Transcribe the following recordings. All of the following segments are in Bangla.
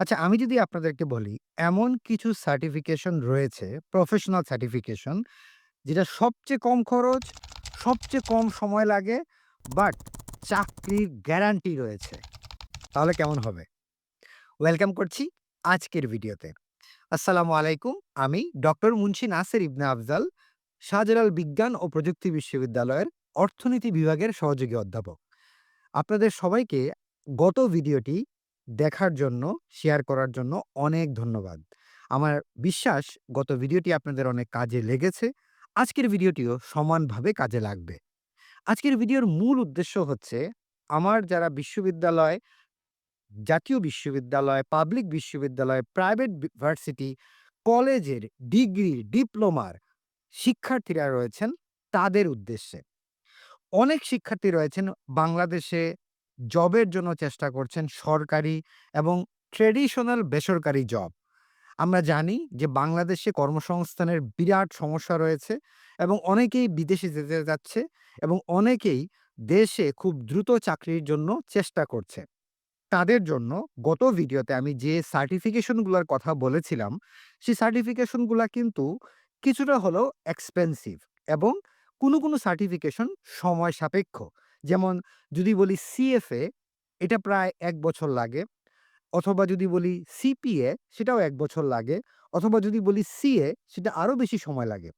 আচ্ছা আমি যদি আপনাদেরকে বলি, এমন কিছু সার্টিফিকেশন রয়েছে, প্রফেশনাল সার্টিফিকেশন যেটা সবচেয়ে কম খরচ, সবচেয়ে কম সময় লাগে, বাট চাকরির গ্যারান্টি রয়েছে। তাহলে কেমন হবে? ওয়েলকাম করছি আজকের ভিডিওতে। আসসালামু আলাইকুম। আমি ডক্টর মুন্সি নাসির ইবনে আফজাল, শাহজালাল বিজ্ঞান ও প্রযুক্তি বিশ্ববিদ্যালয়ের অর্থনীতি বিভাগের সহযোগী অধ্যাপক। আপনাদের সবাইকে গত ভিডিওটি দেখার জন্য, শেয়ার করার জন্য অনেক ধন্যবাদ। আমার বিশ্বাস গত ভিডিওটি আপনাদের অনেক কাজে লেগেছে। আজকের ভিডিওটিও সমানভাবে কাজে লাগবে। আজকের ভিডিওর মূল উদ্দেশ্য হচ্ছে আমার যারা বিশ্ববিদ্যালয়, জাতীয় বিশ্ববিদ্যালয়, পাবলিক বিশ্ববিদ্যালয়, প্রাইভেট বি ভার্সিটি, কলেজের ডিগ্রি, ডিপ্লোমার শিক্ষার্থীরা রয়েছেন তাদের উদ্দেশ্যে। অনেক শিক্ষার্থী রয়েছেন বাংলাদেশে জবের জন্য চেষ্টা করছেন সরকারি এবং ট্রেডিশনাল বেসরকারি জব। আমরা জানি যে বাংলাদেশে কর্মসংস্থানের বিরাট সমস্যা রয়েছে এবং অনেকেই বিদেশে যেতে যাচ্ছে এবং অনেকেই দেশে খুব দ্রুত চাকরির জন্য চেষ্টা করছে। তাদের জন্য গত ভিডিওতে আমি যে সার্টিফিকেশনগুলোর কথা বলেছিলাম, সেই সার্টিফিকেশনগুলো কিন্তু কিছুটা হলেও এক্সপেন্সিভ এবং কোনো, কোনো সার্টিফিকেশন সময় সাপেক্ষ। যেমন যদি বলি সিএফএ এটা প্রায় এক বছর লাগে। অথবা যদি বলি সিপিএ সেটাও এক বছর লাগে। অথবা যদি বলি সিএ সেটা আরও বেশি সময় লাগে।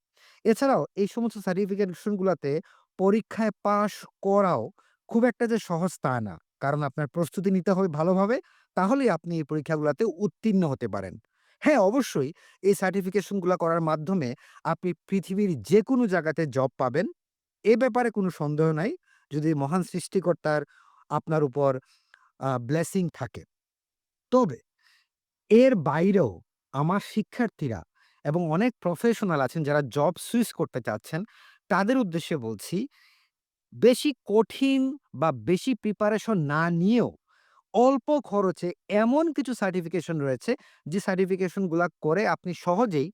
এছাড়াও এই সমস্ত সার্টিফিকেশনগুলোতে পরীক্ষায় পাস করাও খুব একটা যে সহজ তা না। কারণ আপনার প্রস্তুতি নিতে হবে ভালোভাবে, তাহলেই আপনি এই পরীক্ষাগুলোতে উত্তীর্ণ হতে পারেন। হ্যাঁ, অবশ্যই এই সার্টিফিকেশনগুলো করার মাধ্যমে আপনি পৃথিবীর যেকোনো জায়গাতে জব পাবেন। এ ব্যাপারে কোনো সন্দেহ নাই। যদি মহান সৃষ্টিকর্তার আপনার উপর ব্লেসিং থাকে। তবে এর বাইরেও আমার শিক্ষার্থীরা এবং অনেক প্রফেশনাল আছেন যারা জব সুইচ করতে চাচ্ছেন, তাদের উদ্দেশ্যে বলছি, বেশি কঠিন বা বেশি প্রিপারেশন না নিয়েও অল্প খরচে এমন কিছু সার্টিফিকেশন রয়েছে, যে সার্টিফিকেশনগুলো করে আপনি সহজেই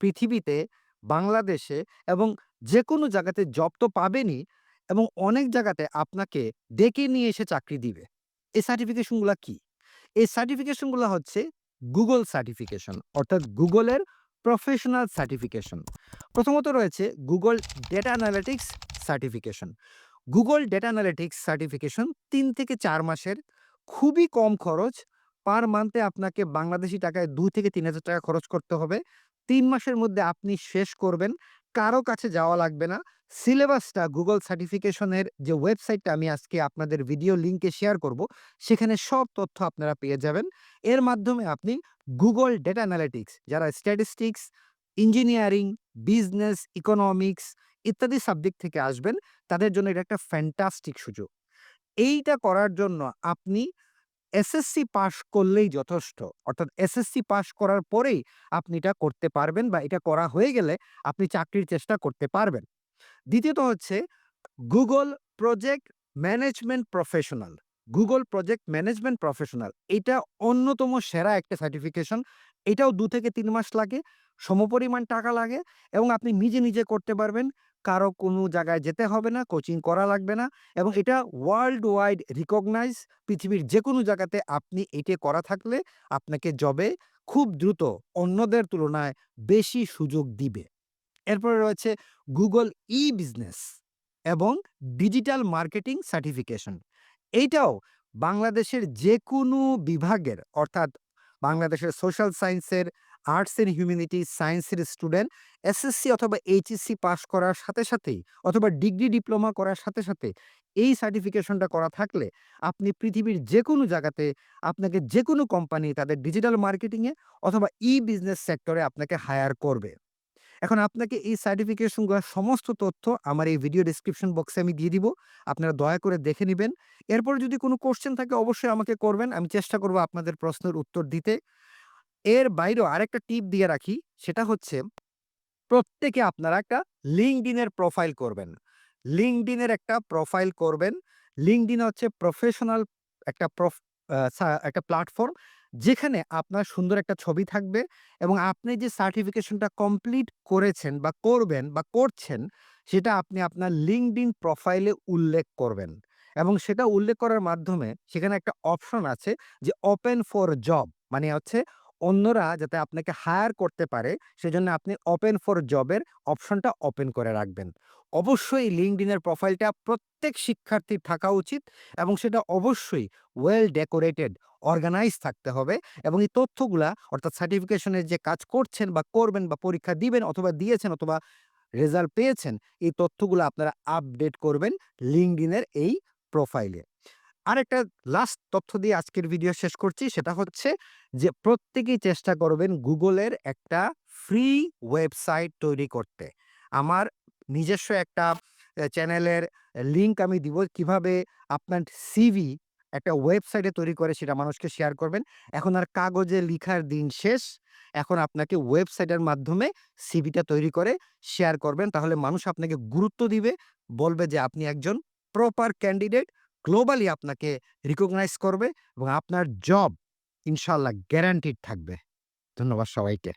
পৃথিবীতে, বাংলাদেশে এবং যেকোনো জায়গাতে জব তো পাবেনই এবং অনেক জায়গাতে আপনাকে ডেকে নিয়ে এসে চাকরি দিবে। এই সার্টিফিকেশনগুলো কি? এই সার্টিফিকেশনগুলো হচ্ছে গুগল সার্টিফিকেশন অর্থাৎ গুগলের প্রফেশনাল সার্টিফিকেশন। প্রথমত রয়েছে Google data analytics certification. Google data analytics certification তিন থেকে চার মাসের খুবই কম খরচ। পার মান্থে আপনাকে বাংলাদেশি টাকায় ৳২,000-৩,000 খরচ করতে হবে। তিন মাসের মধ্যে আপনি শেষ করবেন। কারও কাছে যাওয়া লাগবে না। সিলেবাসটা গুগল সার্টিফিকেশনের যে ওয়েবসাইটটা আমি আজকে আপনাদের ভিডিও লিংকে শেয়ার করব, সেখানে সব তথ্য আপনারা পেয়ে যাবেন। এর মাধ্যমে আপনি গুগল ডেটা অ্যানালিটিক্স যারা স্ট্যাটিস্টিক্স, ইঞ্জিনিয়ারিং, বিজনেস, ইকোনমিক্স ইত্যাদি সাবজেক্ট থেকে আসবেন, তাদের জন্য এটা একটা ফ্যান্টাস্টিক সুযোগ। এইটা করার জন্য আপনি এসএসসি পাস করলেই যথেষ্ট। অর্থাৎ এসএসসি পাস করার পরেই আপনি এটা করতে পারবেন বা এটা করা হয়ে গেলে আপনি চাকরির চেষ্টা করতে পারবেন। দ্বিতীয়ত হচ্ছে Google project management professional. Google project management professional এটা অন্যতম সেরা একটা সার্টিফিকেশন। এটাও দু থেকে তিন মাস লাগে, সমপরিমাণ টাকা লাগে এবং আপনি নিজে, নিজে করতে পারবেন। কারও কোনো জায়গায় যেতে হবে না, কোচিং করা লাগবে না এবং এটা ওয়ার্ল্ড ওয়াইড রিকগনাইজ পৃথিবীর যেকোনো জায়গাতে আপনি এটি করা থাকলে আপনাকে জবে খুব দ্রুত অন্যদের তুলনায় বেশি সুযোগ দিবে। এরপরে রয়েছে গুগল ই-বিজনেস এবং ডিজিটাল মার্কেটিং সার্টিফিকেশন। এইটাও বাংলাদেশের যেকোনো বিভাগের অর্থাৎ বাংলাদেশের সোশ্যাল সায়েন্সের, আর্টস এন্ড হিউম্যানিটিজ সায়েন্সের স্টুডেন্ট এসএসসি অথবা এইচএসসি পাস করার সাথে সাথেই অথবা ডিগ্রি ডিপ্লোমা করার সাথে, সাথে এই সার্টিফিকেশনটা করা থাকলে আপনি পৃথিবীর যেকোনো জায়গাতে আপনাকে যেকোনো কোম্পানি তাদের ডিজিটাল মার্কেটিংয়ে অথবা ই-বিজনেস সেক্টরে আপনাকে হায়ার করবে। এখন আপনাকে এই সার্টিফিকেশনগুলার সমস্ত তথ্য আমার এই ভিডিও ডেসক্রিপশন বক্সে আমি দিয়ে দিব। আপনারা দয়া করে দেখে নেবেন এরপরে যদি কোনো কোশ্চেন থাকে অবশ্যই আমাকে করবেন। আমি চেষ্টা করব আপনাদের প্রশ্নের উত্তর দিতে। এর বাইরেও আরেকটা টিপ দিয়ে রাখি, সেটা হচ্ছে প্রত্যেকে আপনারা একটা এর প্রোফাইল করবেন। LinkedIn এর একটা প্রোফাইল করবেন। LinkedIn হচ্ছে প্রফেশনাল একটা একটা প্ল্যাটফর্ম যেখানে আপনার সুন্দর একটা ছবি থাকবে এবং আপনি যে সার্টিফিকেশনটা কমপ্লিট করেছেন বা করবেন বা করছেন, সেটা আপনি আপনার LinkedIn প্রোফাইলে উল্লেখ করবেন এবং সেটা উল্লেখ করার মাধ্যমে সেখানে একটা অপশন আছে যে ওপেন ফর জব মানে হচ্ছে অন্যরা যাতে আপনাকে হায়ার করতে পারে সেজন্য আপনি ওপেন ফর জবের অপশনটা ওপেন করে রাখবেন। অবশ্যই LinkedIn এর প্রোফাইলটা প্রত্যেক শিক্ষার্থীর থাকা উচিত এবং সেটা অবশ্যই ওয়েল ডেকোরেটেড, অর্গানাইজ থাকতে হবে এবং এই তথ্যগুলা অর্থাৎ সার্টিফিকেশনের যে কাজ করছেন বা করবেন বা পরীক্ষা দিবেন অথবা দিয়েছেন অথবা রেজাল্ট পেয়েছেন, এই তথ্যগুলো আপনারা আপডেট করবেন এর এই প্রোফাইলে। আরেকটা লাস্ট তথ্য দিয়ে আজকের ভিডিও শেষ করছি সেটা হচ্ছে যে প্রত্যেকেই চেষ্টা করবেন গুগলের একটা ফ্রি ওয়েবসাইট তৈরি করতে। আমার নিজস্ব একটা চ্যানেলের লিংক আমি দিব কীভাবে আপনার সিভি একটা ওয়েবসাইটে তৈরি করে সেটা মানুষকে শেয়ার করবেন। এখন আর কাগজে লিখার দিন শেষ। এখন আপনাকে ওয়েবসাইটের মাধ্যমে সিভিটা তৈরি করে শেয়ার করবেন। তাহলে মানুষ আপনাকে গুরুত্ব দিবে, বলবে যে আপনি একজন প্রপার ক্যান্ডিডেট, গ্লোবালি আপনাকে রিকগনাইজ করবে এবং আপনার জব ইনশাল্লাহ গ্যারান্টিড থাকবে। ধন্যবাদ সবাইকে।